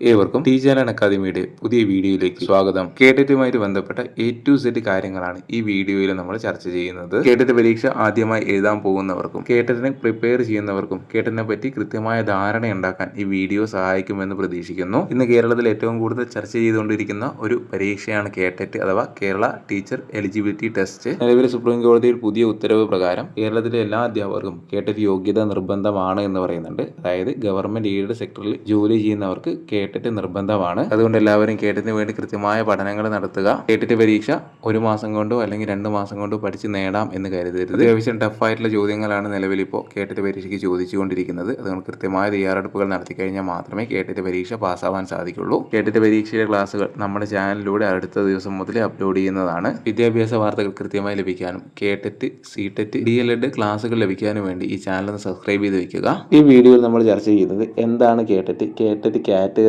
ഏവർക്കും T channel അക്കാദമിയുടെ പുതിയ വീഡിയോയിലേക്ക് സ്വാഗതം. കേട്ടറ്റുമായിട്ട് ബന്ധപ്പെട്ട എ ടു സെറ്റ് കാര്യങ്ങളാണ് ഈ വീഡിയോയിൽ നമ്മൾ ചർച്ച ചെയ്യുന്നത്. കേട്ടറ്റ് പരീക്ഷ ആദ്യമായി എഴുതാൻ പോകുന്നവർക്കും കേട്ടറ്റിനെ പ്രിപ്പയർ ചെയ്യുന്നവർക്കും കേട്ടറ്റിനെ പറ്റി കൃത്യമായ ധാരണ ഉണ്ടാക്കാൻ ഈ വീഡിയോ സഹായിക്കുമെന്ന് പ്രതീക്ഷിക്കുന്നു. ഇന്ന് കേരളത്തിൽ ഏറ്റവും കൂടുതൽ ചർച്ച ചെയ്തുകൊണ്ടിരിക്കുന്ന ഒരു പരീക്ഷയാണ് കേട്ടറ്റ് അഥവാ കേരള ടീച്ചർ എലിജിബിലിറ്റി ടെസ്റ്റ്. നിലവിൽ സുപ്രീം കോടതിയിൽ പുതിയ ഉത്തരവ് പ്രകാരം കേരളത്തിലെ എല്ലാ അധ്യാപകർക്കും കേട്ടറ്റ് യോഗ്യത നിർബന്ധമാണ് എന്ന് പറയുന്നുണ്ട്. അതായത് ഗവൺമെന്റ് എയ്ഡഡ് സെക്ടറിൽ ജോലി ചെയ്യുന്നവർക്ക് കേട്ടിട്ട് നിർബന്ധമാണ്. അതുകൊണ്ട് എല്ലാവരും കേട്ടിന് വേണ്ടി കൃത്യമായ പഠനങ്ങൾ നടത്തുക. കേട്ടിട്ട് പരീക്ഷ ഒരു മാസം കൊണ്ടോ അല്ലെങ്കിൽ രണ്ട് മാസം കൊണ്ടോ പഠിച്ച് നേടാം എന്ന് കരുതരുത്. അത്യാവശ്യം ടഫായിട്ടുള്ള ചോദ്യങ്ങളാണ് നിലവിൽ ഇപ്പോൾ കേട്ടിട്ട് പരീക്ഷയ്ക്ക് ചോദിച്ചുകൊണ്ടിരിക്കുന്നത്. അതുകൊണ്ട് കൃത്യമായ തയ്യാറെടുപ്പുകൾ നടത്തി കഴിഞ്ഞാൽ മാത്രമേ കേട്ടിട്ട് പരീക്ഷ പാസ്സാവാൻ സാധിക്കുള്ളൂ. കേട്ടിട്ട് പരീക്ഷയുടെ ക്ലാസ്സുകൾ നമ്മുടെ ചാനലിലൂടെ അടുത്ത ദിവസം മുതൽ അപ്ലോഡ് ചെയ്യുന്നതാണ്. വിദ്യാഭ്യാസ വാർത്തകൾ കൃത്യമായി ലഭിക്കാനും KTET C TET D El Ed ക്ലാസ്സുകൾ ലഭിക്കാനും വേണ്ടി ഈ ചാനൽ സബ്സ്ക്രൈബ് ചെയ്ത് വെക്കുക. ഈ വീഡിയോയിൽ നമ്മൾ ചർച്ച ചെയ്യുന്നത് എന്താണ് കേട്ടിട്ട്? കേട്ടിട്ട്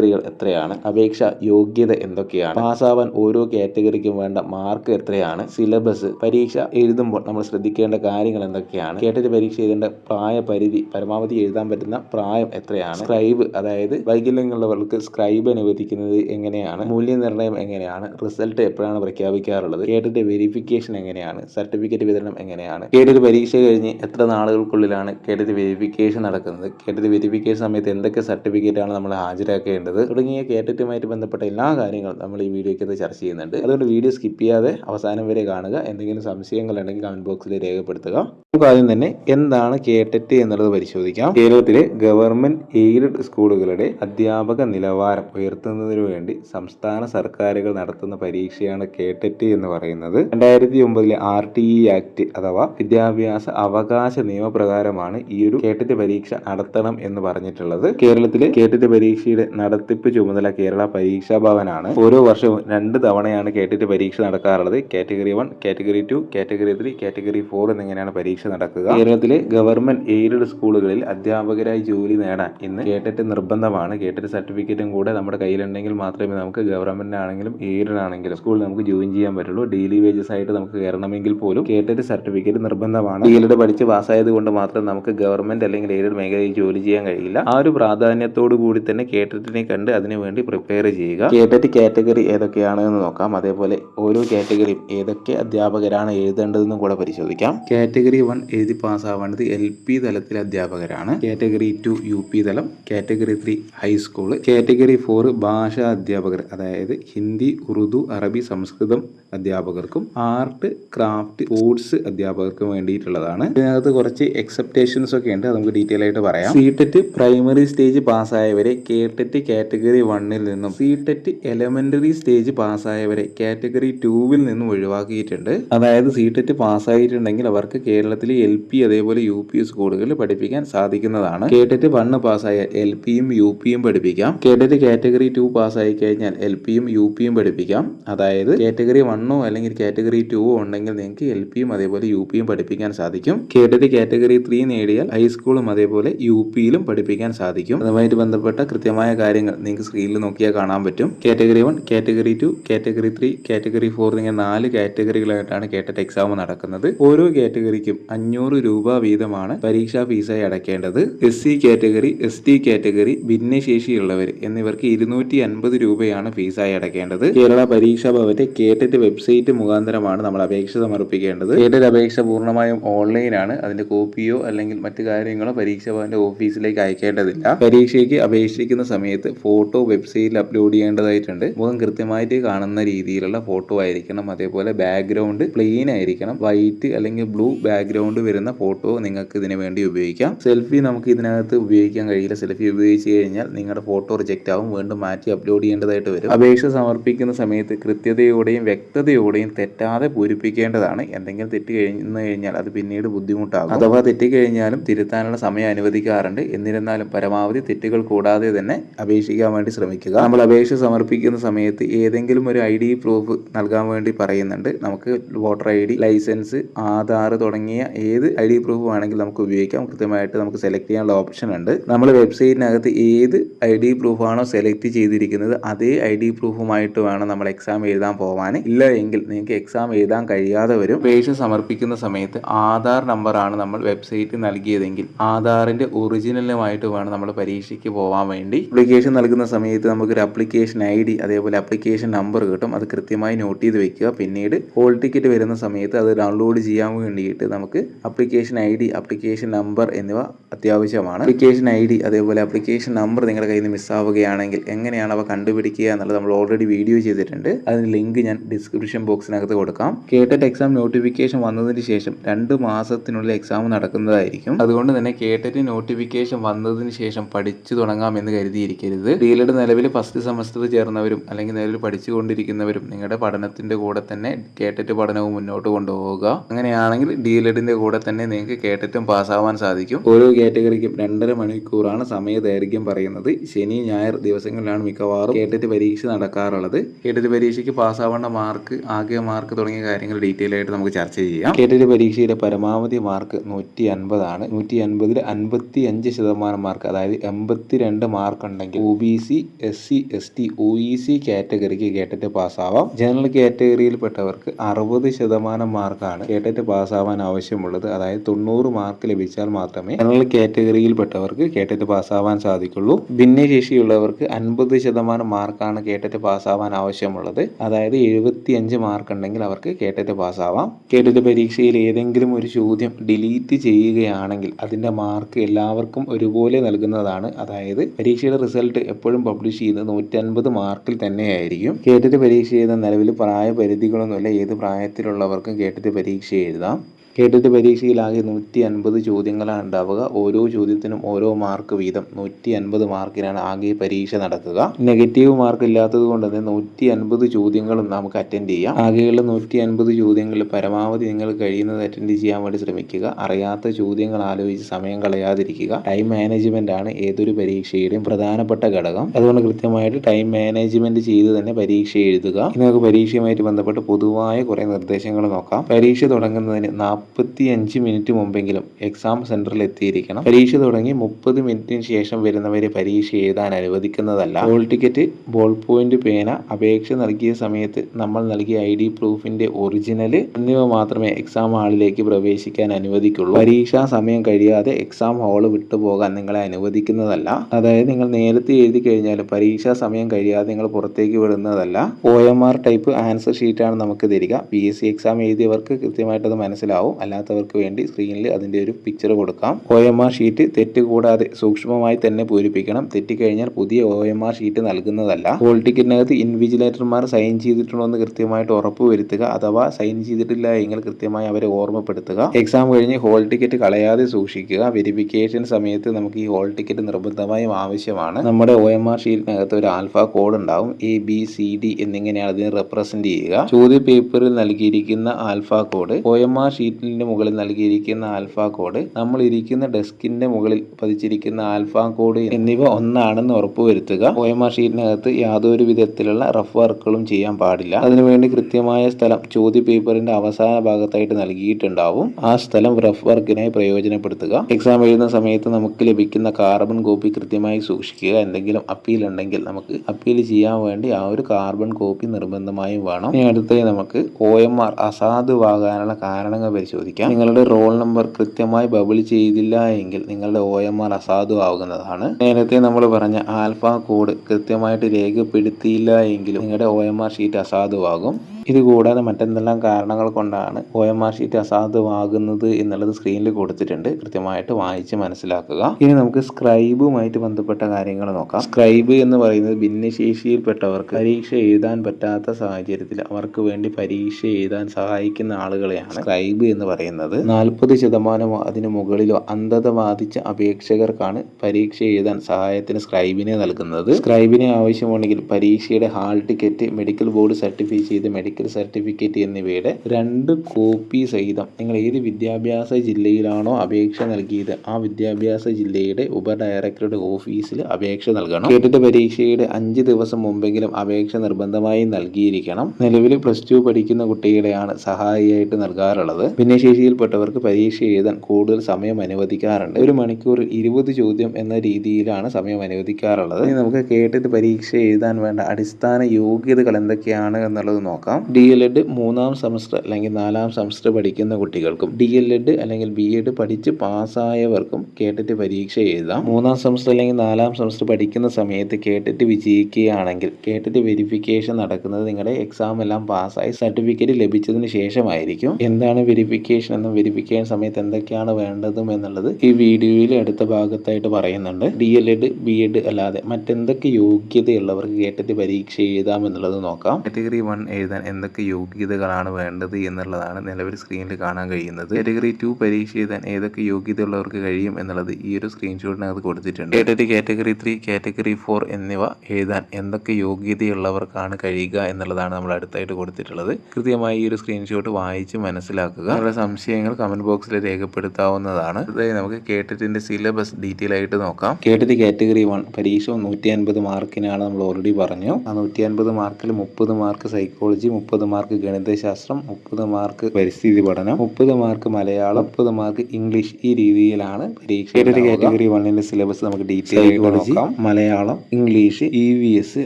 കാറ്റഗറികൾ എത്രയാണ്? അപേക്ഷ യോഗ്യത എന്തൊക്കെയാണ്? പാസ്സാവാൻ ഓരോ കാറ്റഗറിക്കും വേണ്ട മാർക്ക് എത്രയാണ്? സിലബസ് പരീക്ഷ എഴുതുമ്പോൾ നമ്മൾ ശ്രദ്ധിക്കേണ്ട കാര്യങ്ങൾ എന്തൊക്കെയാണ്? കേട്ടിട്ട് പരീക്ഷ എഴുതേണ്ട പ്രായപരിധി പരമാവധി എഴുതാൻ പറ്റുന്ന പ്രായം എത്രയാണ്? സ്ക്രൈബ് അതായത് വൈകല്യങ്ങളുള്ളവർക്ക് സ്ക്രൈബ് അനുവദിക്കുന്നത് എങ്ങനെയാണ്? മൂല്യനിർണയം എങ്ങനെയാണ്? റിസൾട്ട് എപ്പോഴാണ് പ്രഖ്യാപിക്കാറുള്ളത്? കേട്ടിട്ട് വെരിഫിക്കേഷൻ എങ്ങനെയാണ്? സർട്ടിഫിക്കറ്റ് വിതരണം എങ്ങനെയാണ്? കേട്ടിട്ട് പരീക്ഷ കഴിഞ്ഞ് എത്ര നാളുകൾക്കുള്ളിലാണ് കേട്ടിട്ട് വെരിഫിക്കേഷൻ നടക്കുന്നത്? കേട്ടിട്ട് വെരിഫിക്കേഷൻ സമയത്ത് എന്തൊക്കെ സർട്ടിഫിക്കറ്റാണ് നമ്മൾ ഹാജരാക്കേണ്ടത്? തുടങ്ങിയ കേട്ടിട്ടുമായിട്ട് ബന്ധപ്പെട്ട എല്ലാ കാര്യങ്ങളും നമ്മൾ ഈ വീഡിയോയ്ക്കകത്ത് ചർച്ച ചെയ്യുന്നുണ്ട്. അതുകൊണ്ട് വീഡിയോ സ്കിപ്പ് ചെയ്യാതെ അവസാനം വരെ കാണുക. എന്തെങ്കിലും സംശയങ്ങൾ ഉണ്ടെങ്കിൽ കമന്റ് ബോക്സിൽ രേഖപ്പെടുത്തുക. നമുക്ക് ആദ്യം തന്നെ എന്താണ് കേട്ടറ്റ് എന്നുള്ളത് പരിശോധിക്കാം. കേരളത്തിലെ ഗവൺമെന്റ് എയ്ഡഡ് സ്കൂളുകളുടെ അധ്യാപക നിലവാരം ഉയർത്തുന്നതിനു വേണ്ടി സംസ്ഥാന സർക്കാരുകൾ നടത്തുന്ന പരീക്ഷയാണ് കേട്ടറ്റ് എന്ന് പറയുന്നത്. രണ്ടായിരത്തി ഒമ്പതിലെ ആർ ടി ഇ ആക്ട് അഥവാ വിദ്യാഭ്യാസ അവകാശ നിയമപ്രകാരമാണ് ഈ ഒരു കേട്ടറ്റ് പരീക്ഷ നടത്തണം എന്ന് പറഞ്ഞിട്ടുള്ളത്. കേരളത്തിലെ കേട്ടറ്റ് പരീക്ഷയുടെ നടത്തിപ്പ് ചുമതല കേരള പരീക്ഷാ ഭവനാണ്. ഓരോ വർഷവും രണ്ട് തവണയാണ് കേട്ടിട്ട് പരീക്ഷ നടക്കാറുള്ളത്. Category one category two category three category four എന്നിങ്ങനെയാണ് പരീക്ഷ നടക്കുക. കേരളത്തിലെ ഗവൺമെന്റ് എയ്ഡഡ് സ്കൂളുകളിൽ അധ്യാപകരായി ജോലി നേടാൻ ഇന്ന് കേട്ടിട്ട് നിർബന്ധമാണ്. കേട്ടിട്ട് സർട്ടിഫിക്കറ്റും കൂടെ നമ്മുടെ കയ്യിലുണ്ടെങ്കിൽ മാത്രമേ നമുക്ക് ഗവൺമെന്റ് ആണെങ്കിലും എയ്ഡഡ് ആണെങ്കിലും സ്കൂളിൽ നമുക്ക് ജോയിൻ ചെയ്യാൻ പറ്റുള്ളൂ. ഡെയിലി വേജസ് ആയിട്ട് നമുക്ക് കയറണമെങ്കിൽ പോലും കേട്ടിട്ട് സർട്ടിഫിക്കറ്റ് നിർബന്ധമാണ്. എയ്ഡഡ് പഠിച്ച് പാസ്സായത് കൊണ്ട് മാത്രം നമുക്ക് ഗവൺമെന്റ് അല്ലെങ്കിൽ എയ്ഡഡ് മേഖലയിൽ ജോലി ചെയ്യാൻ കഴിയില്ല. ആ ഒരു പ്രാധാന്യത്തോടു കൂടി തന്നെ കേട്ടിട്ടിനെ കണ്ട് അതിനു വേണ്ടി പ്രിപ്പയർ ചെയ്യുക. കേട്ടിട്ട് കാറ്റഗറി ഏതൊക്കെയാണ് എന്ന് നോക്കാം. അതേപോലെ ഓരോ കാറ്റഗറിയും ഏതൊക്കെ അധ്യാപകരാണ് എഴുതേണ്ടതെന്നും കൂടെ പരിശോധിക്കാം. കാറ്റഗറി വൺ എഴുതി പാസ്സാവേണ്ടത് എൽ പി തലത്തിലെ അധ്യാപകരാണ്. കാറ്റഗറി ടു യു പി തലം. Category three high school category four ഭാഷാ അധ്യാപകർ അതായത് ഹിന്ദി ഉറുദു അറബി സംസ്കൃതം അധ്യാപകർക്കും ആർട്ട് ക്രാഫ്റ്റ് സ്പോർട്സ് അധ്യാപകർക്കും വേണ്ടിയിട്ടുള്ളതാണ്. ഇതിനകത്ത് കുറച്ച് എക്സെപ്റ്റേഷൻസ് ഒക്കെ ഉണ്ട്. അത് നമുക്ക് ഡീറ്റെയിൽ ആയിട്ട് പറയാം. സി ടെറ്റ് പ്രൈമറി സ്റ്റേജ് പാസ്സായവരെ കേട്ടറ്റ് കാറ്റഗറി വണ്ണിൽ നിന്നും സി ടെറ്റ് എലമെന്ററി സ്റ്റേജ് പാസ്സായവരെ കാറ്റഗറി ടൂവിൽ നിന്നും ഒഴിവാക്കിയിട്ടുണ്ട്. അതായത് സി ടെറ്റ് പാസ്സായിട്ടുണ്ടെങ്കിൽ അവർക്ക് കേരളത്തിലെ എൽ പി അതേപോലെ യു പി സ്കൂളുകളിൽ പഠിപ്പിക്കാൻ സാധിക്കുന്നതാണ്. കേട്ടറ്റ് വണ്ണ് പാസ്സായ എൽ പിയും യു പിയും പഠിപ്പിക്കാം. കേട്ടറ്റ് കാറ്റഗറി ടു പാസ്സായി കഴിഞ്ഞാൽ എൽ പിയും യു പിയും പഠിപ്പിക്കാം. അതായത് കാറ്റഗറി വണ്ണോ അല്ലെങ്കിൽ കാറ്റഗറി ടുവോ ഉണ്ടെങ്കിൽ നിങ്ങൾക്ക് എൽ പിയും അതേപോലെ യു പിയും പഠിപ്പിക്കാൻ സാധിക്കും. കേട്ടറ്റ് കാറ്റഗറി ത്രീ നേടിയാൽ ഹൈസ്കൂളും അതേപോലെ യു പിയിലും പഠിപ്പിക്കാൻ സാധിക്കും. അതുമായിട്ട് ബന്ധപ്പെട്ട കൃത്യമായ കാര്യങ്ങൾ നിങ്ങൾക്ക് സ്ക്രീനിൽ നോക്കിയാൽ കാണാൻ പറ്റും. Category one category two category three category four ഇങ്ങനെ നാല് കാറ്റഗറികളായിട്ടാണ് കേട്ടറ്റ് എക്സാം നടക്കുന്നത്. ഓരോ കാറ്റഗറിക്കും അഞ്ഞൂറ് രൂപ വീതമാണ് പരീക്ഷാ ഫീസായി അടയ്ക്കേണ്ടത്. S C category S T category ഭിന്നശേഷിയുള്ളവർ എന്നിവർക്ക് ഇരുന്നൂറ്റി അൻപത് രൂപയാണ് ഫീസായി അടയ്ക്കേണ്ടത്. കേരള പരീക്ഷാ ഭവന്റെ കേട്ടറ്റ് വെബ്സൈറ്റ് മുഖാന്തരമാണ് നമ്മൾ അപേക്ഷ സമർപ്പിക്കേണ്ടത്. കേട്ടറ്റ് അപേക്ഷ പൂർണമായും ഓൺലൈനാണ് അതിന്റെ കോപ്പിയോ അല്ലെങ്കിൽ മറ്റു കാര്യങ്ങളോ പരീക്ഷാ ഭവന്റെ ഓഫീസിലേക്ക് അയക്കേണ്ടതില്ല. പരീക്ഷയ്ക്ക് അപേക്ഷിക്കുന്ന സമയത്ത് ഫോട്ടോ വെബ്സൈറ്റിൽ അപ്ലോഡ് ചെയ്യേണ്ടതായിട്ടുണ്ട്. മുഖം കൃത്യമായിട്ട് കാണുന്ന രീതിയിലുള്ള ഫോട്ടോ ആയിരിക്കണം. അതേപോലെ ബാക്ക്ഗ്രൗണ്ട് പ്ലെയിൻ ആയിരിക്കണം. വൈറ്റ് അല്ലെങ്കിൽ ബ്ലൂ ബാക്ക്ഗ്രൗണ്ട് വരുന്ന ഫോട്ടോ നിങ്ങൾക്ക് ഇതിനു വേണ്ടി ഉപയോഗിക്കാം. സെൽഫി നമുക്ക് ഇതിനകത്ത് ഉപയോഗിക്കാൻ കഴിയില്ല. സെൽഫി ഉപയോഗിച്ച് കഴിഞ്ഞാൽ നിങ്ങളുടെ ഫോട്ടോ റിജക്റ്റ് ആവും. വീണ്ടും മാറ്റി അപ്ലോഡ് ചെയ്യേണ്ടതായിട്ട് വരും. അപേക്ഷ സമർപ്പിക്കുന്ന സമയത്ത് കൃത്യതയോടെയും വ്യക്തതയോടെയും തെറ്റാതെ പൂരിപ്പിക്കേണ്ടതാണ്. എന്തെങ്കിലും തെറ്റ് കഴിഞ്ഞു കഴിഞ്ഞാൽ അത് പിന്നീട് ബുദ്ധിമുട്ടാകും. അഥവാ തെറ്റിക്കഴിഞ്ഞാലും തിരുത്താനുള്ള സമയം അനുവദിക്കാറുണ്ട്. എന്നിരുന്നാലും പരമാവധി തെറ്റുകൾ കൂടാതെ തന്നെ അപേക്ഷിക്കാൻ വേണ്ടി ശ്രമിക്കുക. നമ്മൾ അപേക്ഷ സമർപ്പിക്കുന്ന സമയത്ത് ഏതെങ്കിലും ഒരു ഐ ഡി പ്രൂഫ് നൽകാൻ വേണ്ടി പറയുന്നുണ്ട്. നമുക്ക് voter I D licence Aadhaar തുടങ്ങിയ ഏത് ഐ ഡി പ്രൂഫ് വേണമെങ്കിൽ നമുക്ക് ഉപയോഗിക്കാം. കൃത്യമായിട്ട് നമുക്ക് സെലക്ട് ചെയ്യാനുള്ള ഓപ്ഷൻ ഉണ്ട്. നമ്മൾ വെബ്സൈറ്റിനകത്ത് ഏത് ഐ ഡി പ്രൂഫാണോ സെലക്ട് ചെയ്തിരിക്കുന്നത് അതേ ഐ ഡി പ്രൂഫുമായിട്ട് വേണം നമ്മൾ എക്സാം എഴുതാൻ പോകാൻ ഇല്ല എങ്കിൽ നിങ്ങൾക്ക് എക്സാം എഴുതാൻ കഴിയാതെ വരും അപേക്ഷ സമർപ്പിക്കുന്ന സമയത്ത് ആധാർ നമ്പറാണ് നമ്മൾ വെബ്സൈറ്റിൽ നൽകിയതെങ്കിൽ ആധാറിന്റെ ഒറിജിനലുമായിട്ട് വേണം നമ്മൾ പരീക്ഷയ്ക്ക് പോകാൻ വേണ്ടി. അപ്ലിക്കേഷൻ നൽകുന്ന സമയത്ത് നമുക്കൊരു അപ്ലിക്കേഷൻ ഐ ഡി അതേപോലെ അപ്ലിക്കേഷൻ നമ്പർ കിട്ടും. അത് കൃത്യമായി നോട്ട് ചെയ്ത് വെക്കുക. പിന്നീട് ഹോൾ ടിക്കറ്റ് വരുന്ന സമയത്ത് അത് ഡൗൺലോഡ് ചെയ്യാൻ വേണ്ടിയിട്ട് നമുക്ക് application I D application number എന്നിവ അത്യാവശ്യമാണ്. അപ്ലിക്കേഷൻ ഐ ഡി അതേപോലെ അപ്ലിക്കേഷൻ നമ്പർ നിങ്ങളുടെ കയ്യിൽ നിന്ന് മിസ്സാവുകയാണെങ്കിൽ എങ്ങനെയാണ് അവ കണ്ടുപിടിക്കുക എന്നുള്ളത് നമ്മൾ ഓൾറെഡി വീഡിയോ ചെയ്തിട്ടുണ്ട്. അതിന് ലിങ്ക് ഞാൻ ഡിസ്ക്രിപ്ഷൻ ബോക്സിനകത്ത് കൊടുക്കാം. കേട്ടറ്റ് എക്സാം നോട്ടിഫിക്കേഷൻ വന്നതിന് ശേഷം രണ്ട് മാസത്തിനുള്ളിൽ എക്സാം നടക്കുന്നതായിരിക്കും. അതുകൊണ്ട് തന്നെ കേട്ടറ്റ് നോട്ടിഫിക്കേഷൻ വന്നതിന് ശേഷം പഠിച്ചു തുടങ്ങാം എന്ന് കരുതിയിരിക്കരുത്. ഡീലഡ് നിലവിൽ ഫസ്റ്റ് സെമസ്റ്റർ ചേർന്നവരും അല്ലെങ്കിൽ നിലവിൽ പഠിച്ചുകൊണ്ടിരിക്കുന്നവരും നിങ്ങളുടെ പഠനത്തിന്റെ കൂടെ തന്നെ കേട്ടറ്റ് പഠനവും മുന്നോട്ട് കൊണ്ടുപോവുക. അങ്ങനെയാണെങ്കിൽ ഡീലഡിന്റെ കൂടെ തന്നെ നിങ്ങൾക്ക് കേട്ടറ്റും പാസ്സാവാൻ സാധിക്കും. ഓരോ കാറ്റഗറിക്കും രണ്ടര മണിക്കൂറാണ് സമയ ദൈർഘ്യം പറയുന്നത്. ശനി ഞായർ ദിവസങ്ങളിലാണ് മിക്കവാറും കേട്ടറ്റ് പരീക്ഷ നടക്കാറുള്ളത്. കേട്ടറ്റ് പരീക്ഷയ്ക്ക് പാസ്സാവേണ്ട മാർക്ക് ആകെ മാർക്ക് തുടങ്ങിയ കാര്യങ്ങൾ ഡീറ്റെയിൽ ആയിട്ട് നമുക്ക് ചർച്ച ചെയ്യാം. കേട്ടറ്റ് പരീക്ഷയുടെ പരമാവധി മാർക്ക് നൂറ്റി അൻപതാണ് നൂറ്റി അൻപതിൽ അൻപത്തി അഞ്ച് ശതമാനം മാർക്ക് അതായത് എൺപത്തി രണ്ട് മാർക്ക് ഉണ്ടെങ്കിൽ O B C S C S T O E C കാറ്റഗറിക്ക് കേട്ടറ്റ് പാസ്സാവാം ജനറൽ കാറ്റഗറിയിൽപ്പെട്ടവർക്ക് അറുപത് ശതമാനം മാർക്കാണ് കേട്ടറ്റ് പാസ്സാവാൻ ആവശ്യമുള്ളത്. അതായത് തൊണ്ണൂറ് മാർക്ക് ലഭിച്ചാൽ മാത്രമേ ജനറൽ കാറ്റഗറിയിൽപ്പെട്ടവർക്ക് കേട്ടറ്റ് പാസ്സാവാൻ സാധിക്കുള്ളൂ. ഭിന്നശേഷിയുള്ളവർക്ക് അൻപത് ശതമാനം മാർക്കാണ് കേട്ടറ്റ് പാസ്സാവാൻ ആവശ്യമുള്ളത്. അതായത് എഴുപത്തി അഞ്ച് മാർക്ക് ഉണ്ടെങ്കിൽ അവർക്ക് കേട്ടത് പാസ്സാവാം. കേട്ടത് പരീക്ഷയിൽ ഏതെങ്കിലും ഒരു ചോദ്യം ഡിലീറ്റ് ചെയ്യുകയാണെങ്കിൽ അതിന്റെ മാർക്ക് എല്ലാവർക്കും ഒരുപോലെ നൽകുന്നതാണ്. അതായത് പരീക്ഷയുടെ റിസൾട്ട് എപ്പോഴും പബ്ലിഷ് ചെയ്യുന്നത് നൂറ്റൻപത് മാർക്കിൽ തന്നെയായിരിക്കും. കേട്ടത് പരീക്ഷ എഴുതാൻ നിലവിൽ പ്രായപരിധികളൊന്നുമില്ല. ഏത് പ്രായത്തിലുള്ളവർക്കും കേട്ടത് പരീക്ഷ എഴുതാം. കേട്ടിട്ട് പരീക്ഷയിലാകെ നൂറ്റി അൻപത് ചോദ്യങ്ങളാണ് ഉണ്ടാവുക. ഓരോ ചോദ്യത്തിനും ഓരോ മാർക്ക് വീതം. നൂറ്റി അൻപത് മാർക്കിനാണ് ആകെ പരീക്ഷ നടക്കുക. നെഗറ്റീവ് മാർക്ക് ഇല്ലാത്തത് കൊണ്ട് തന്നെ നൂറ്റി അൻപത് ചോദ്യങ്ങളും നമുക്ക് അറ്റൻഡ് ചെയ്യാം. ആകെയുള്ള നൂറ്റി അൻപത് ചോദ്യങ്ങളിൽ പരമാവധി നിങ്ങൾ കഴിയുന്നത് അറ്റൻഡ് ചെയ്യാൻ വേണ്ടി ശ്രമിക്കുക. അറിയാത്ത ചോദ്യങ്ങൾ ആലോചിച്ച് സമയം കളയാതിരിക്കുക. ടൈം മാനേജ്മെന്റ് ആണ് ഏതൊരു പരീക്ഷയുടെയും പ്രധാനപ്പെട്ട ഘടകം. അതുകൊണ്ട് കൃത്യമായിട്ട് ടൈം മാനേജ്മെന്റ് ചെയ്ത് തന്നെ പരീക്ഷ എഴുതുക. നമുക്ക് പരീക്ഷയുമായിട്ട് ബന്ധപ്പെട്ട് പൊതുവായ കുറെ നിർദ്ദേശങ്ങൾ നോക്കാം. പരീക്ഷ തുടങ്ങുന്നതിന് നാൽപ്പത്തി അഞ്ച് മിനിറ്റ് മുമ്പെങ്കിലും എക്സാം സെന്ററിൽ എത്തിയിരിക്കണം. പരീക്ഷ തുടങ്ങി മുപ്പത് മിനിറ്റിന് ശേഷം വരുന്നവരെ പരീക്ഷ എഴുതാൻ അനുവദിക്കുന്നതല്ല. ഹോൾ ടിക്കറ്റ് ബോൾ പോയിന്റ് പേന അപേക്ഷ നൽകിയ സമയത്ത് നമ്മൾ നൽകിയ ഐ ഡി പ്രൂഫിന്റെ ഒറിജിനൽ എന്നിവ മാത്രമേ എക്സാം ഹാളിലേക്ക് പ്രവേശിക്കാൻ അനുവദിക്കുള്ളൂ. പരീക്ഷാ സമയം കഴിയാതെ എക്സാം ഹാൾ വിട്ടുപോകാൻ നിങ്ങളെ അനുവദിക്കുന്നതല്ല. അതായത് നിങ്ങൾ നേരത്തെ എഴുതി കഴിഞ്ഞാൽ പരീക്ഷാ സമയം കഴിയാതെ നിങ്ങൾ പുറത്തേക്ക് വിടുന്നതല്ല. O M R type answer ഷീറ്റാണ് നമുക്ക് തരിക. പി എസ് സി എക്സാം എഴുതിയവർക്ക് കൃത്യമായിട്ട് അത് മനസ്സിലാവും. അല്ലാത്തവർക്ക് വേണ്ടി സ്ക്രീനിൽ അതിന്റെ ഒരു പിക്ചർ കൊടുക്കാം. ഒ എം ആർ ഷീറ്റ് തെറ്റ് കൂടാതെ സൂക്ഷ്മമായി തന്നെ പൂരിപ്പിക്കണം. തെറ്റിക്കഴിഞ്ഞാൽ പുതിയ ഒ എം ആർ ഷീറ്റ് നൽകുന്നതല്ല. ഹോൾ ടിക്കറ്റിനകത്ത് ഇൻവിജിലേറ്റർമാർ സൈൻ ചെയ്തിട്ടുണ്ടോ എന്ന് കൃത്യമായിട്ട് ഉറപ്പ് വരുത്തുക അഥവാ സൈൻ ചെയ്തിട്ടില്ല എങ്കിൽ കൃത്യമായി അവരെ ഓർമ്മപ്പെടുത്തുക. എക്സാം കഴിഞ്ഞ് ഹോൾ ടിക്കറ്റ് കളയാതെ സൂക്ഷിക്കുക. വെരിഫിക്കേഷൻ സമയത്ത് നമുക്ക് ഈ ഹോൾ ടിക്കറ്റ് നിർബന്ധമായും ആവശ്യമാണ്. നമ്മുടെ ഒ എം ആർ ഷീറ്റിനകത്ത് ഒരു ആൽഫ കോഡ് ഉണ്ടാവും. എ ബി സി ഡി എന്നിങ്ങനെയാണ് അതിനെ റെപ്രസെന്റ് ചെയ്യുക. ചോദ്യ പേപ്പറിൽ നൽകിയിരിക്കുന്ന alpha code O M R ഷീറ്റിന്റെ മുകളിൽ നൽകിയിരിക്കുന്ന ആൽഫ കോഡ് നമ്മൾ ഇരിക്കുന്ന ഡെസ്കിന്റെ മുകളിൽ പതിച്ചിരിക്കുന്ന ആൽഫ കോഡ് എന്നിവ ഒന്നാണെന്ന് ഉറപ്പുവരുത്തുക. ഒ എം ആർ ഷീറ്റിനകത്ത് യാതൊരു വിധത്തിലുള്ള റഫ് വർക്കുകളും ചെയ്യാൻ പാടില്ല. അതിനുവേണ്ടി കൃത്യമായ സ്ഥലം ചോദ്യ പേപ്പറിന്റെ അവസാന ഭാഗത്തായിട്ട് നൽകിയിട്ടുണ്ടാവും. ആ സ്ഥലം റഫ് വർക്കിനായി പ്രയോജനപ്പെടുത്തുക. എക്സാം എഴുതുന്ന സമയത്ത് നമുക്ക് ലഭിക്കുന്ന കാർബൺ കോപ്പി കൃത്യമായി സൂക്ഷിക്കുക. എന്തെങ്കിലും അപ്പീൽ ഉണ്ടെങ്കിൽ നമുക്ക് അപ്പീൽ ചെയ്യാൻ വേണ്ടി ആ ഒരു കാർബൺ കോപ്പി നിർബന്ധമായും വേണം. ഇനി അടുത്തായി നമുക്ക് ഒ എം ആർ അസാധുവാകാനുള്ള കാരണങ്ങൾ പരിശോധിക്കാം നിങ്ങളുടെ റോൾ നമ്പർ കൃത്യമായി ബബിൾ ചെയ്തില്ല എങ്കിൽ നിങ്ങളുടെ ഒ എം ആർ അസാധുവാകുന്നതാണ് നേരത്തെ നമ്മൾ പറഞ്ഞ ആൽഫ കോഡ് കൃത്യമായിട്ട് രേഖപ്പെടുത്തിയില്ല എങ്കിലും നിങ്ങളുടെ ഒ എം ആർ ഷീറ്റ് അസാധുവാകും. ഇത് കൂടാതെ മറ്റെന്തെല്ലാം കാരണങ്ങൾ കൊണ്ടാണ് ഒ എം ആർ ഷീറ്റ് അസാധുവാകുന്നത് എന്നുള്ളത് സ്ക്രീനിൽ കൊടുത്തിട്ടുണ്ട്. കൃത്യമായിട്ട് വായിച്ച് മനസ്സിലാക്കുക. ഇനി നമുക്ക് സ്ക്രൈബുമായിട്ട് ബന്ധപ്പെട്ട കാര്യങ്ങൾ നോക്കാം. സ്ക്രൈബ് എന്ന് പറയുന്നത് ഭിന്നശേഷിയിൽപ്പെട്ടവർക്ക് പരീക്ഷ എഴുതാൻ പറ്റാത്ത സാഹചര്യത്തിൽ അവർക്ക് വേണ്ടി പരീക്ഷ എഴുതാൻ സഹായിക്കുന്ന ആളുകളെയാണ് സ്ക്രൈബ് എന്ന് പറയുന്നത്. നാൽപ്പത് ശതമാനമോ അതിന് മുകളിലോ അന്ധത ബാധിച്ച അപേക്ഷകർക്കാണ് പരീക്ഷ എഴുതാൻ സഹായത്തിന് സ്ക്രൈബിനെ നൽകുന്നത്. സ്ക്രൈബിനെ ആവശ്യമുണ്ടെങ്കിൽ പരീക്ഷയുടെ hall ticket medical board certify ചെയ്ത് മെഡിക്കൽ സർട്ടിഫിക്കറ്റ് എന്നിവയുടെ രണ്ട് കോപ്പി സഹിതം നിങ്ങൾ ഏത് വിദ്യാഭ്യാസ ജില്ലയിലാണോ അപേക്ഷ നൽകിയത് ആ വിദ്യാഭ്യാസ ജില്ലയുടെ ഉപ ഡയറക്ടറുടെ ഓഫീസിൽ അപേക്ഷ നൽകണം. കേട്ടിട്ട് പരീക്ഷയുടെ അഞ്ച് ദിവസം മുമ്പെങ്കിലും അപേക്ഷ നിർബന്ധമായി നൽകിയിരിക്കണം. നിലവിൽ പ്ലസ് ടു പഠിക്കുന്ന കുട്ടികളെയാണ് സഹായിയായിട്ട് നൽകാറുള്ളത്. ഭിന്നശേഷിയിൽപ്പെട്ടവർക്ക് പരീക്ഷ എഴുതാൻ കൂടുതൽ സമയം അനുവദിക്കാറുണ്ട്. ഒരു മണിക്കൂർ ഇരുപത് ചോദ്യം എന്ന രീതിയിലാണ് സമയം അനുവദിക്കാറുള്ളത്. നമുക്ക് കേട്ടിട്ട് പരീക്ഷ എഴുതാൻ വേണ്ട അടിസ്ഥാന യോഗ്യതകൾ എന്തൊക്കെയാണ് എന്നുള്ളത് നോക്കാം. ഡി എൽ എഡ് മൂന്നാം സെമസ്റ്റർ അല്ലെങ്കിൽ നാലാം സെമസ്റ്റർ പഠിക്കുന്ന കുട്ടികൾക്കും ഡി എൽ എഡ് അല്ലെങ്കിൽ ബി എഡ് പഠിച്ച് പാസ്സായവർക്കും കേട്ടിട്ട് പരീക്ഷ എഴുതാം. മൂന്നാം സെമസ്റ്റർ അല്ലെങ്കിൽ നാലാം സെമസ്റ്റർ പഠിക്കുന്ന സമയത്ത് കേട്ടിട്ട് വിജയിക്കുകയാണെങ്കിൽ കേട്ടിട്ട് വെരിഫിക്കേഷൻ നടക്കുന്നത് നിങ്ങളുടെ എക്സാം എല്ലാം പാസ്സായി സർട്ടിഫിക്കറ്റ് ലഭിച്ചതിന് ശേഷമായിരിക്കും. എന്താണ് വെരിഫിക്കേഷൻ എന്നും വെരിഫിക്കേഷൻ സമയത്ത് എന്തൊക്കെയാണ് വേണ്ടതും എന്നുള്ളത് ഈ വീഡിയോയിൽ അടുത്ത ഭാഗത്തായിട്ട് പറയുന്നുണ്ട്. D El Ed B Ed അല്ലാതെ മറ്റെന്തൊക്കെ യോഗ്യതയുള്ളവർക്ക് കേട്ടിട്ട് പരീക്ഷ എഴുതാം എന്നുള്ളത് നോക്കാം. കാറ്റഗറി വൺ എഴുതാൻ എന്തൊക്കെ യോഗ്യതകളാണ് വേണ്ടത് എന്നുള്ളതാണ് നിലവിൽ സ്ക്രീനിൽ കാണാൻ കഴിയുന്നത്. കാറ്റഗറി ടു പരീക്ഷ എഴുതാൻ ഏതൊക്കെ യോഗ്യതയുള്ളവർക്ക് കഴിയും എന്നുള്ളത് ഈ ഒരു സ്ക്രീൻഷോട്ടിനകത്ത് കൊടുത്തിട്ടുണ്ട്. കേട്ടിട്ട് കാറ്റഗറി ത്രീ കാറ്റഗറി ഫോർ എന്നിവ എഴുതാൻ എന്തൊക്കെ യോഗ്യതയുള്ളവർക്കാണ് കഴിയുക എന്നുള്ളതാണ് നമ്മൾ അടുത്തായിട്ട് കൊടുത്തിട്ടുള്ളത്. കൃത്യമായി ഈ ഒരു സ്ക്രീൻഷോട്ട് വായിച്ച് മനസ്സിലാക്കുക. നമ്മുടെ സംശയങ്ങൾ കമന്റ് ബോക്സിൽ രേഖപ്പെടുത്താവുന്നതാണ്. അതായത് നമുക്ക് കേട്ടിട്ടിന്റെ സിലബസ് ഡീറ്റെയിൽ ആയിട്ട് നോക്കാം. കേട്ടിട്ട് കാറ്റഗറി വൺ പരീക്ഷ നൂറ്റി അൻപത് മാർക്കിനാണ് നമ്മൾ ഓൾറെഡി പറഞ്ഞു. ആ നൂറ്റി അൻപത് മാർക്കിൽ മുപ്പത് മാർക്ക് സൈക്കോളജി മുപ്പത് മാർക്ക് ഗണിതശാസ്ത്രം മുപ്പത് മാർക്ക് പരിസ്ഥിതി പഠനം മുപ്പത് മാർക്ക് മലയാളം മുപ്പത് മാർക്ക് ഇംഗ്ലീഷ് ഈ രീതിയിലാണ് പരീക്ഷ കാറ്റഗറി വണ്ണിന്റെ സിലബസ് നമുക്ക് ഡീറ്റെയിൽ നോക്കാം. Malayalam English E V S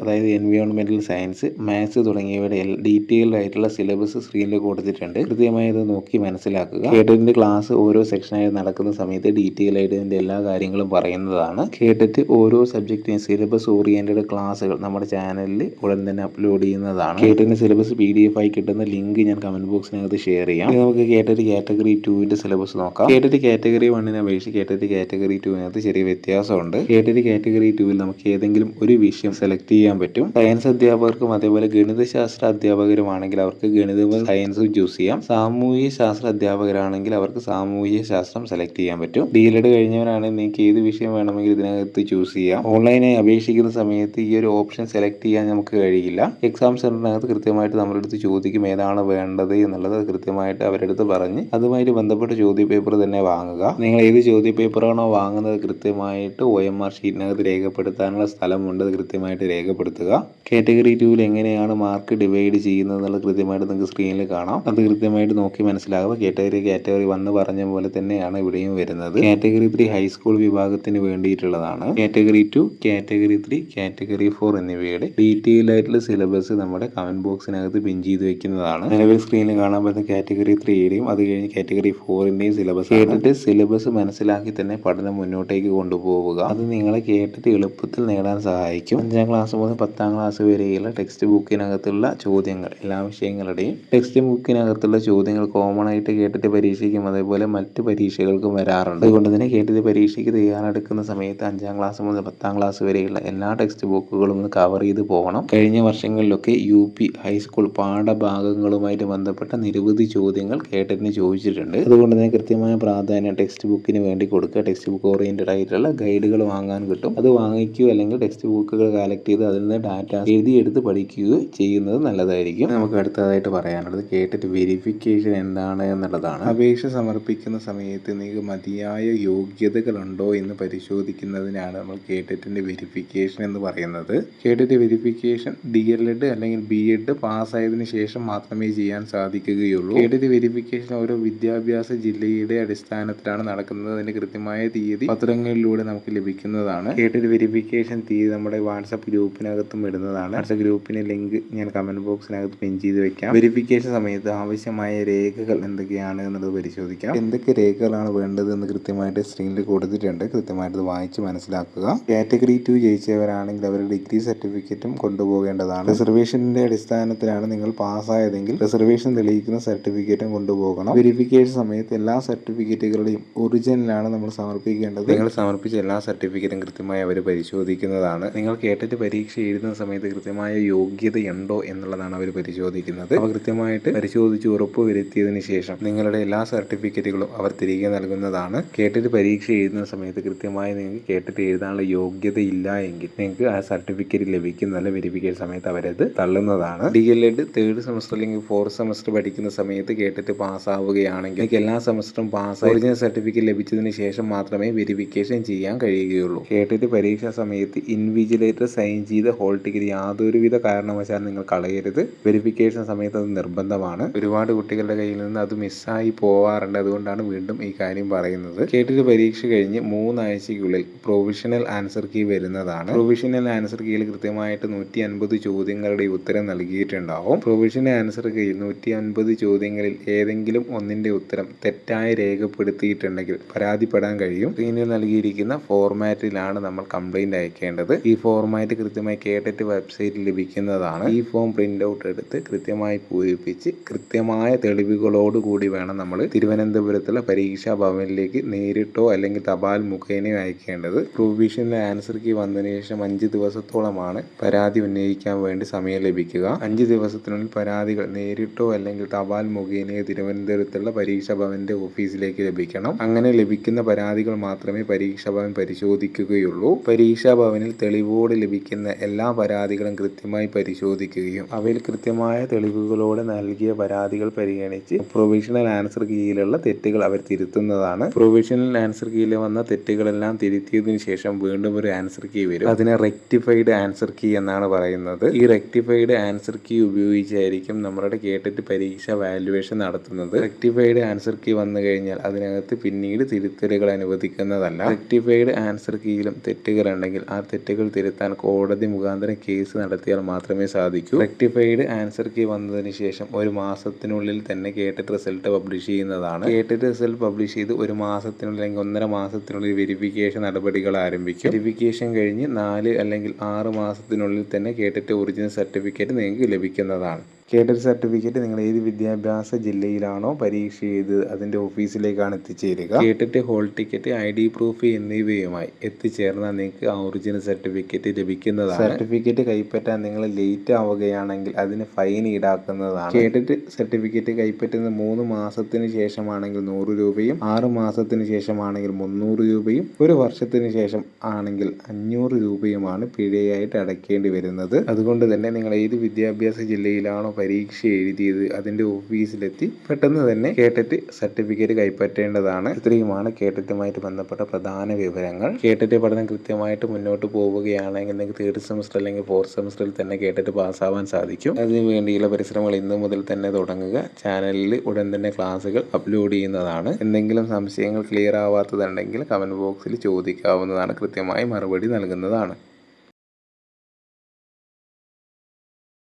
അതായത് എൻവയോൺമെന്റൽ സയൻസ് മാത്സ് തുടങ്ങിയവയുടെ ഡീറ്റെയിൽഡ് ആയിട്ടുള്ള സിലബസ് സ്ക്രീനിൽ കൊടുത്തിട്ടുണ്ട്. കൃത്യമായി ഇത് നോക്കി മനസ്സിലാക്കുക. കേട്ടറ്റിന്റെ ക്ലാസ് ഓരോ സെക്ഷനായി നടക്കുന്ന സമയത്ത് ഡീറ്റെയിൽ ആയിട്ട് ഇതിന്റെ എല്ലാ കാര്യങ്ങളും പറയുന്നതാണ്. കേട്ടിട്ട് ഓരോ സബ്ജക്റ്റിനും സിലബസ് ഓറിയന്റഡ് ക്ലാസ്സുകൾ നമ്മുടെ ചാനലിൽ ഉടൻ തന്നെ അപ്ലോഡ് ചെയ്യുന്നതാണ്. കേട്ടിന്റെ സിലബസ് പി ഡി എഫ് ആയി കിട്ടുന്ന ലിങ്ക് ഞാൻ കമന്റ് ബോക്സിനകത്ത് ഷെയർ ചെയ്യാം. നമുക്ക് കേട്ടിട്ട് കാറ്റഗറി ടുവിന്റെ സിലബസ് നോക്കാം. കേട്ടറി കാറ്റഗറി വണ്ണിനെ അപേക്ഷിച്ച് കേട്ടറി കാറ്റഗറി ടുവിനകത്ത് ചെറിയ വ്യത്യാസമുണ്ട്. കേട്ടറി കാറ്റഗറി ടുവിൽ നമുക്ക് ഏതെങ്കിലും ഒരു വിഷയം സെലക്ട് ചെയ്യാൻ പറ്റും. സയൻസ് അധ്യാപകർക്കും അതേപോലെ ഗണിതശാസ്ത്ര അധ്യാപകരുമാണെങ്കിൽ അവർക്ക് ഗണിതവും സയൻസും ചൂസ് ചെയ്യാം. സാമൂഹ്യ ശാസ്ത്ര അധ്യാപകരാണെങ്കിൽ അവർക്ക് സാമൂഹ്യ ശാസ്ത്രം സെലക്ട് ചെയ്യാൻ പറ്റും. ഡി എൽ എഡ് കഴിഞ്ഞവരാണെങ്കിൽ നിങ്ങൾക്ക് ഏത് വിഷയം വേണമെങ്കിൽ ഇതിനകത്ത് ചൂസ് ചെയ്യാം. ഓൺലൈനായി അപേക്ഷിക്കുന്ന സമയത്ത് ഈ ഒരു ഓപ്ഷൻ സെലക്ട് ചെയ്യാൻ നമുക്ക് കഴിയില്ല. എക്സാം സെന്ററിനകത്ത് കൃത്യമായിട്ട് നമ്മുടെ അടുത്ത് ചോദിക്കും ഏതാണ് വേണ്ടത് എന്നുള്ളത് കൃത്യമായിട്ട് അവരുടെ അടുത്ത് പറഞ്ഞ് അതുമായിട്ട് ബന്ധപ്പെട്ട ചോദ്യ പേപ്പർ തന്നെ വാങ്ങുക. നിങ്ങൾ ഏത് ചോദ്യ പേപ്പറാണോ വാങ്ങുന്നത് കൃത്യമായിട്ട് ഒ എം ആർ ഷീറ്റിനകത്ത് രേഖപ്പെടുത്താനുള്ള സ്ഥലമുണ്ട് അത് കൃത്യമായിട്ട് രേഖപ്പെടുത്തുക. കാറ്റഗറി ടൂവിൽ എങ്ങനെയാണ് മാർക്ക് ഡിവൈഡ് ചെയ്യുന്നത് എന്നുള്ളത് കൃത്യമായിട്ട് നിങ്ങൾക്ക് സ്ക്രീനിൽ കാണാം. അത് കൃത്യമായിട്ട് നോക്കി മനസ്സിലാകുക കാറ്റഗറി കാറ്റഗറി വന്ന് പറഞ്ഞ പോലെ തന്നെയാണ് ഇവിടെയും വരുന്നത്. കാറ്റഗറി ത്രീ ഹൈസ്കൂൾ വിഭാഗത്തിന് വേണ്ടിയിട്ടുള്ളതാണ്. Category two category three category four എന്നിവയുടെ ഡീറ്റെയിൽ ആയിട്ടുള്ള സിലബസ് നമ്മുടെ കമന്റ് ബോക്സിനകത്ത് പിൻ ചെയ്ത് വെക്കുന്നതാണ്. നിലവിൽ സ്ക്രീനിൽ കാണാൻ പറ്റുന്ന കാറ്റഗറി ത്രീയുടെയും അത് കഴിഞ്ഞ് കാറ്റഗറി ഫോറിന്റെയും സിലബസ് കേട്ടിട്ട് സിലബസ് മനസ്സിലാക്കി തന്നെ പഠനം മുന്നോട്ടേക്ക് കൊണ്ടുപോവുക. അത് നിങ്ങളെ കേട്ടിട്ട് എളുപ്പത്തിൽ നേടാൻ സഹായിക്കും. അഞ്ചാം ക്ലാസ് മുതൽ പത്താം ക്ലാസ് വരെയുള്ള ടെക്സ്റ്റ് ബുക്കിനകത്തുള്ള ചോദ്യങ്ങൾ എല്ലാ വിഷയങ്ങളുടെയും ടെക്സ്റ്റ് ബുക്കിനകത്തുള്ള ചോദ്യങ്ങൾ കോമൺ ആയിട്ട് കേട്ടിട്ട് പരീക്ഷയ്ക്കും അതേപോലെ മറ്റ് പരീക്ഷകൾക്കും വരാറുണ്ട്. അതുകൊണ്ട് തന്നെ കേട്ടിട്ട് പരീക്ഷയ്ക്ക് തയ്യാറെടുക്കുന്ന സമയത്ത് അഞ്ചാം ക്ലാസ് മുതൽ പത്താം ക്ലാസ് വരെയുള്ള എല്ലാ ടെക്സ്റ്റ് ബുക്കുകളും ഒന്ന് കവർ ചെയ്ത് പോകണം. കഴിഞ്ഞ വർഷങ്ങളിലൊക്കെ യു പി ഹൈസ്കൂൾ പാഠഭാഗങ്ങളുമായിട്ട് ബന്ധപ്പെട്ട നിരവധി ചോദ്യങ്ങൾ കേട്ടറ്റിന് ചോദിച്ചിട്ടുണ്ട്. അതുകൊണ്ട് തന്നെ കൃത്യമായ പ്രാധാന്യം ടെക്സ്റ്റ് ബുക്കിന് വേണ്ടി കൊടുക്കുക. ടെക്സ്റ്റ് ബുക്ക് ഓറിയന്റഡ് ആയിട്ടുള്ള ഗൈഡുകൾ വാങ്ങാൻ കിട്ടും. അത് വാങ്ങിക്കുക അല്ലെങ്കിൽ ടെക്സ്റ്റ് ബുക്കുകൾ കളക്ട് ചെയ്ത് അതിൽ നിന്ന് ഡാറ്റ എഴുതിയെടുത്ത് പഠിക്കുകയോ ചെയ്യുന്നത് നല്ലതായിരിക്കും. നമുക്ക് അടുത്തതായിട്ട് പറയാനുള്ളത് കേട്ടിട്ട് വെരിഫിക്കേഷൻ എന്താണ് എന്നുള്ളതാണ്. അപേക്ഷ സമർപ്പിക്കുന്ന സമയത്ത് നിങ്ങൾക്ക് മതിയായ യോഗ്യതകളുണ്ടോ എന്ന് പരിശോധിക്കുന്നതിനാണ് നമ്മൾ കേട്ടിട്ടിന്റെ വെരിഫിക്കേഷൻ എന്ന് പറയുന്നത്. KTET verification D El Ed അല്ലെങ്കിൽ ബി എഡ് പാസ്സായതിനു ശേഷം മാത്രമേ ചെയ്യാൻ സാധിക്കുകയുള്ളൂ. കേട്ടിട്ട് വെരിഫിക്കേഷൻ ഓരോ വിദ്യാഭ്യാസ ജില്ലയുടെ അടിസ്ഥാനത്തിലാണ് നടക്കുന്നത് അതിന്റെ കൃത്യമായ തീയതി പത്രങ്ങളിലൂടെ നമുക്ക് ലഭിക്കുന്നതാണ്. കേട്ടിട്ട് വെരിഫിക്കേഷൻ തീയതി നമ്മുടെ വാട്സപ്പ് ഗ്രൂപ്പിനകത്തും ഇടുന്നതാണ്. വാട്സപ്പ് ഗ്രൂപ്പിന്റെ ലിങ്ക് ഞാൻ കമന്റ് ബോക്സിനകത്ത് പിൻ ചെയ്ത് വെക്കാം. വെരിഫിക്കേഷൻ സമയത്ത് ആവശ്യമായ രേഖകൾ എന്തൊക്കെയാണ് എന്നുള്ളത് പരിശോധിക്കാം. എന്തൊക്കെ രേഖകളാണ് വേണ്ടത് എന്ന് കൃത്യമായിട്ട് സ്ക്രീനിൽ കൊടുത്തിട്ടുണ്ട്. കൃത്യമായിട്ട് വായിച്ച് മനസ്സിലാക്കുക. കാറ്റഗറി ടു ജയിച്ചവരാണെങ്കിൽ അവരുടെ ഡിഗ്രി സർട്ടിഫിക്കറ്റും കൊണ്ടുപോകേണ്ടതാണ്. റിസർവേഷന്റെ അടിസ്ഥാനത്തിലാണ് നിങ്ങൾ പാസ്സായതെങ്കിൽ റിസർവേഷൻ തെളിയിക്കുന്ന സർട്ടിഫിക്കറ്റും കൊണ്ടുപോകണം. വെരിഫിക്കേഷൻ സമയത്ത് എല്ലാ സർട്ടിഫിക്കറ്റുകളുടെയും ഒറിജിനലാണ് നമ്മൾ സമർപ്പിക്കേണ്ടത്. നിങ്ങൾ സമർപ്പിച്ച എല്ലാ സർട്ടിഫിക്കറ്റും കൃത്യമായി അവർ പരിശോധിക്കുന്നതാണ്. നിങ്ങൾ കേട്ടിട്ട് പരീക്ഷ എഴുതുന്ന സമയത്ത് കൃത്യമായ യോഗ്യതയുണ്ടോ എന്നുള്ളതാണ് അവർ പരിശോധിക്കുന്നത്. അവ കൃത്യമായിട്ട് പരിശോധിച്ച് ഉറപ്പ് വരുത്തിയതിന് ശേഷം നിങ്ങളുടെ എല്ലാ സർട്ടിഫിക്കറ്റുകളും അവർ തിരികെ നൽകുന്നതാണ്. കേട്ടിട്ട് പരീക്ഷ എഴുതുന്ന സമയത്ത് കൃത്യമായി നിങ്ങൾക്ക് കേട്ടിട്ട് എഴുതാനുള്ള യോഗ്യത ഇല്ല എങ്കിൽ നിങ്ങൾക്ക് ആ സർട്ടിഫിക്കറ്റ് ലഭിക്കുന്നതല്ല വെരിഫിക്കേഷൻ സമയത്ത് അവരത് തള്ളുന്നതാണ്. D El Ed third semester അല്ലെങ്കിൽ ഫോർത്ത് സെമസ്റ്റർ പഠിക്കുന്ന സമയത്ത് കേട്ടിട്ട് പാസ്സാവുകയാണെങ്കിൽ എല്ലാ സെമസ്റ്ററും പാസ് ഒറിജിനൽ സർട്ടിഫിക്കറ്റ് ലഭിച്ചതിന് ശേഷം മാത്രമേ വെരിഫിക്കേഷൻ ചെയ്യാൻ കഴിയുകയുള്ളൂ. കേട്ടിട്ട് പരീക്ഷാ സമയത്ത് ഇൻവിജിലേറ്റർ സൈൻ ചെയ്ത ഹോൾ ടിക്കറ്റ് യാതൊരുവിധ കാരണവശാലും നിങ്ങൾ കളയരുത്. വെരിഫിക്കേഷൻ സമയത്ത് അത് നിർബന്ധമാണ്. ഒരുപാട് കുട്ടികളുടെ കയ്യിൽ നിന്ന് അത് മിസ്സായി പോവാറുണ്ട്. അതുകൊണ്ടാണ് വീണ്ടും ഈ കാര്യം പറയുന്നത്. കേട്ടിട്ട് പരീക്ഷ കഴിഞ്ഞ് മൂന്നാഴ്ചയ്ക്കുള്ളിൽ പ്രൊവിഷണൽ ആൻസർ കീ വരുന്നതാണ്. പ്രൊവിഷണൽ ആൻസർ കീയിൽ കൃത്യമായിട്ട് നൂറ്റി അൻപത് ചോദ്യങ്ങളുടെ ഉത്തരം നൽകിയിട്ടുണ്ടാവും. ഉണ്ടാവും പ്രൊവിഷൻ ആൻസർ നൂറ്റി അൻപത് ചോദ്യങ്ങളിൽ ഏതെങ്കിലും ഒന്നിന്റെ ഉത്തരം തെറ്റായി രേഖപ്പെടുത്തിയിട്ടുണ്ടെങ്കിൽ പരാതിപ്പെടാൻ കഴിയും. സ്ക്രീനിൽ നൽകിയിരിക്കുന്ന ഫോർമാറ്റിലാണ് നമ്മൾ കംപ്ലൈന്റ് അയക്കേണ്ടത്. ഈ ഫോർമാറ്റ് കൃത്യമായി കേട്ടിട്ട് വെബ്സൈറ്റിൽ ലഭിക്കുന്നതാണ്. ഈ ഫോം പ്രിന്റ് ഔട്ട് എടുത്ത് കൃത്യമായി പൂരിപ്പിച്ച് കൃത്യമായ തെളിവുകളോടുകൂടി വേണം നമ്മൾ തിരുവനന്തപുരത്തുള്ള പരീക്ഷാ ഭവനിലേക്ക് നേരിട്ടോ അല്ലെങ്കിൽ തപാൽ മുഖേനയോ അയക്കേണ്ടത്. പ്രൊവിഷണൽ ആൻസർ കീ വന്നതിന് ശേഷം അഞ്ച് ദിവസത്തോളമാണ് പരാതി ഉന്നയിക്കാൻ വേണ്ടി സമയം ലഭിക്കുക. അഞ്ച് ദിവസത്തിനുള്ളിൽ പരാതികൾ നേരിട്ടോ അല്ലെങ്കിൽ തപാൽ മുഖേനയോ തിരുവനന്തപുരത്തുള്ള പരീക്ഷാ ഭവന്റെ ഓഫീസിലേക്ക് ലഭിക്കണം. അങ്ങനെ ലഭിക്കുന്ന പരാതികൾ മാത്രമേ പരീക്ഷാ ഭവൻ പരിശോധിക്കുകയുള്ളൂ. പരീക്ഷാ ഭവനിൽ തെളിവോട് ലഭിക്കുന്ന എല്ലാ പരാതികളും കൃത്യമായി പരിശോധിക്കുകയും അവയിൽ കൃത്യമായ തെളിവുകളോടെ നൽകിയ പരാതികൾ പരിഗണിച്ച് പ്രൊവിഷണൽ ആൻസർ കീയിലുള്ള തെറ്റുകൾ അവർ തിരുത്തുന്നതാണ്. പ്രൊവിഷണൽ ആൻസർ കീയിൽ വന്ന തെറ്റുകളെല്ലാം തിരുത്തിയതിനു ശേഷം വീണ്ടും ഒരു ആൻസർ കീ വരും. അതിനെ റെക്ടിഫൈഡ് ആൻസർ കീ എന്നാണ് പറയുന്നത്. ഈ റെക്ടിഫൈഡ് ആൻസർ കീ ഉപയോഗിച്ചായിരിക്കും നമ്മുടെ കേട്ടിട്ട് പരീക്ഷ വാല്യുവേഷൻ നടത്തുന്നത്. റെക്ടിഫൈഡ് ആൻസർ കീ വന്നു കഴിഞ്ഞാൽ അതിനകത്ത് പിന്നീട് തിരുത്തലുകൾ അനുവദിക്കുന്നതല്ല. റെക്ടിഫൈഡ് ആൻസർ കീയിലും തെറ്റുകൾ ഉണ്ടെങ്കിൽ ആ തെറ്റുകൾ തിരുത്താൻ കോടതി മുഖാന്തരം കേസ് നടത്തിയാൽ മാത്രമേ സാധിക്കൂ. റെക്ടിഫൈഡ് ആൻസർ കീ വന്നതിന് ശേഷം ഒരു മാസത്തിനുള്ളിൽ തന്നെ കേട്ടിട്ട് റിസൾട്ട് പബ്ലിഷ് ചെയ്യുന്നതാണ്. കേട്ടിട്ട് റിസൾട്ട് പബ്ലിഷ് ചെയ്ത് ഒരു മാസത്തിനുള്ളിൽ അല്ലെങ്കിൽ ഒന്നര മാസത്തിനുള്ളിൽ വെരിഫിക്കേഷൻ നടപടികൾ ആരംഭിക്കും. വെരിഫിക്കേഷൻ കഴിഞ്ഞ് നാല് അല്ലെങ്കിൽ ആറ് മാസത്തിനുള്ളിൽ തന്നെ കേട്ടിട്ട് ഒറിജിനൽ സർട്ടിഫിക്കറ്റ് നിങ്ങൾക്ക് ലഭിക്കുന്നതാണ് കേട്ടറ്റ് സർട്ടിഫിക്കറ്റ് നിങ്ങൾ ഏത് വിദ്യാഭ്യാസ ജില്ലയിലാണോ പരീക്ഷ ചെയ്ത് അതിന്റെ ഓഫീസിലേക്കാണ് എത്തിച്ചേരുക. KTET hall ticket I D proof എന്നിവയുമായി എത്തിച്ചേർന്നാൽ നിങ്ങൾക്ക് ആ ഒറിജിനൽ സർട്ടിഫിക്കറ്റ് ലഭിക്കുന്നതാണ്. സർട്ടിഫിക്കറ്റ് കൈപ്പറ്റാൻ നിങ്ങൾ ലേറ്റ് ആവുകയാണെങ്കിൽ അതിന് ഫൈൻ ഈടാക്കുന്നതാണ്. കേട്ടിട്ട് സർട്ടിഫിക്കറ്റ് കൈപ്പറ്റുന്ന മൂന്ന് മാസത്തിന് ശേഷമാണെങ്കിൽ നൂറ് രൂപയും ആറ് മാസത്തിന് ശേഷമാണെങ്കിൽ മുന്നൂറ് രൂപയും ഒരു വർഷത്തിന് ശേഷം ആണെങ്കിൽ അഞ്ഞൂറ് രൂപയുമാണ് പിഴയായിട്ട് അടയ്ക്കേണ്ടി വരുന്നത്. അതുകൊണ്ട് തന്നെ നിങ്ങൾ ഏത് വിദ്യാഭ്യാസ ജില്ലയിലാണോ പരീക്ഷ എഴുതിയത് അതിന്റെ ഓഫീസിലെത്തി പെട്ടെന്ന് തന്നെ കേട്ടറ്റ് സർട്ടിഫിക്കറ്റ് കൈപ്പറ്റേണ്ടതാണ്. ഇത്രയുമാണ് കേട്ടറ്റുമായിട്ട് ബന്ധപ്പെട്ട പ്രധാന വിവരങ്ങൾ. കേട്ടറ്റ് പഠനം കൃത്യമായിട്ട് മുന്നോട്ട് പോവുകയാണെങ്കിൽ നിങ്ങൾക്ക് തേർഡ് സെമസ്റ്റർ അല്ലെങ്കിൽ ഫോർത്ത് സെമസ്റ്ററിൽ തന്നെ കേട്ടിട്ട് പാസ്സാവാൻ സാധിക്കും. അതിനു വേണ്ടിയുള്ള പരിശ്രമങ്ങൾ ഇന്നു മുതൽ തന്നെ തുടങ്ങുക. ചാനലിൽ ഉടൻ തന്നെ ക്ലാസ്സുകൾ അപ്ലോഡ് ചെയ്യുന്നതാണ്. എന്തെങ്കിലും സംശയങ്ങൾ ക്ലിയർ ആവാത്തതുണ്ടെങ്കിൽ കമന്റ് ബോക്സിൽ ചോദിക്കാവുന്നതാണ്. കൃത്യമായി മറുപടി നൽകുന്നതാണ്.